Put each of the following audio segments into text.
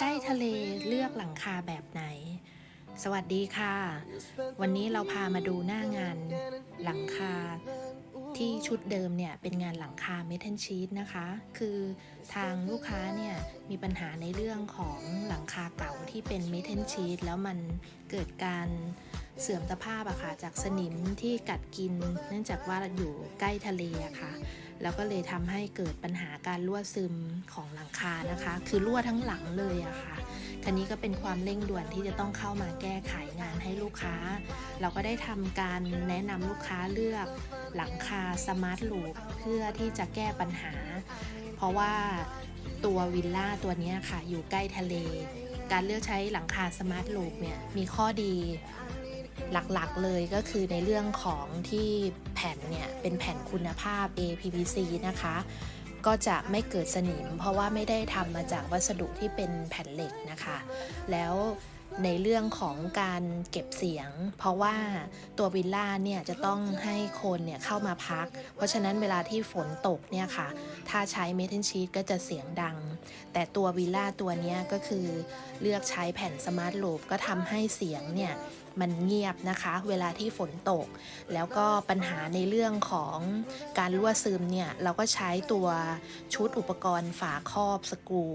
ใกล้ทะเลเลือกหลังคาแบบไหน สวัสดีค่ะ วันนี้เราพามาดูหน้างานหลังคาที่ชุดเดิมเนี่ยเป็นงานหลังคาเมทัลชีตนะคะ คือทางลูกค้าเนี่ยมีปัญหาในเรื่องของหลังคาเก่าที่เป็นเมทัลชีตแล้วมันเกิดการ เสื่อมสภาพอะค่ะจากสนิมที่กัดกิน เนื่องจากว่าอยู่ใกล้ทะเลอะค่ะ แล้วก็เลยทำให้เกิดปัญหาการรั่วซึมของหลังคานะคะ คือรั่วทั้งหลังเลยอะค่ะคันนี้ก็เป็นความเร่งด่วนที่จะต้องเข้ามาแก้ไขงานให้ลูกค้า เราก็ได้ทำการแนะนำลูกค้าเลือกหลังคาสมาร์ทลูปเพื่อที่จะแก้ปัญหา เพราะว่าตัววิลล่าตัวนี้ค่ะอยู่ใกล้ทะเล การเลือกใช้หลังคาสมาร์ทลูปเนี่ยมีข้อดี หลักๆเลยก็คือในเรื่องของที่แผ่นเนี่ยเป็นแผ่นคุณภาพ APVC นะคะ ก็จะไม่เกิดสนิม เพราะว่าไม่ได้ทำมาจากวัสดุที่เป็นแผ่นเหล็กนะคะ แล้วในเรื่องของการเก็บเสียง เพราะว่าตัววิลล่าเนี่ยจะต้องให้คนเนี่ยเข้ามาพัก เพราะฉะนั้นเวลาที่ฝนตกเนี่ยค่ะ ถ้าใช้เมทัลชีตก็จะเสียงดัง แต่ตัววิลล่าตัวนี้ก็คือเลือกใช้แผ่นสมาร์ทลูปก็ทำให้เสียงเนี่ย มันเงียบนะคะ เวลาที่ฝนตก แล้วก็ปัญหาในเรื่องของการรั่วซึมเนี่ย เราก็ใช้ตัวชุดอุปกรณ์ฝาครอบสกรู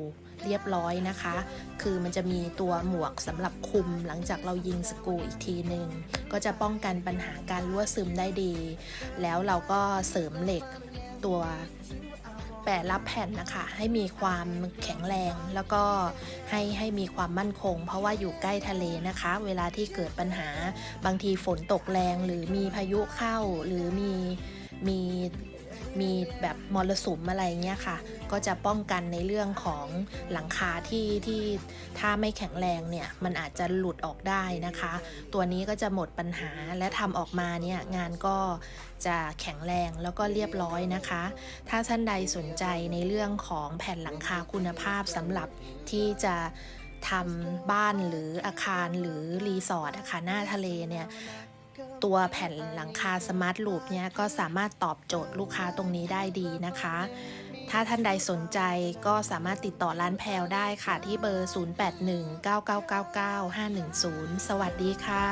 เรียบร้อยนะคะ คือมันจะมีตัวหมวกสำหรับคุม หลังจากเรายิงสกรูอีกทีหนึ่งก็จะป้องกันปัญหาการรั่วซึมได้ดี แล้วเราก็เสริมเหล็กตัว แปะรับแผ่นนะคะ ให้มีความแข็งแรง แล้วก็ให้ให้มีความมั่นคง เพราะว่าอยู่ใกล้ทะเลนะคะ เวลาที่เกิดปัญหาบางทีฝนตกแรงหรือมีพายุเข้าหรือมี แบบมรสุมอะไรเงี้ยค่ะ ก็จะป้องกันในเรื่องของหลังคาที่ที่ถ้าไม่แข็งแรงเนี่ยมันอาจจะหลุดออกได้นะคะ ตัวนี้ก็จะหมดปัญหาและทำออกมาเนี่ยงานก็จะแข็งแรงแล้วก็เรียบร้อยนะคะ ถ้าท่านใดสนใจในเรื่องของแผ่นหลังคาคุณภาพสำหรับที่จะทำบ้านหรืออาคารหรือรีสอร์ทอาคารหน้าทะเลเนี่ย ตัวแผ่นหลังคาสมาร์ทลูปเนี่ยก็สามารถตอบโจทย์ลูกค้าตรงนี้ได้ดีนะคะ ถ้าท่านใดสนใจก็สามารถติดต่อร้านแพลวได้ค่ะที่เบอร์ 0819999510 สวัสดีค่ะ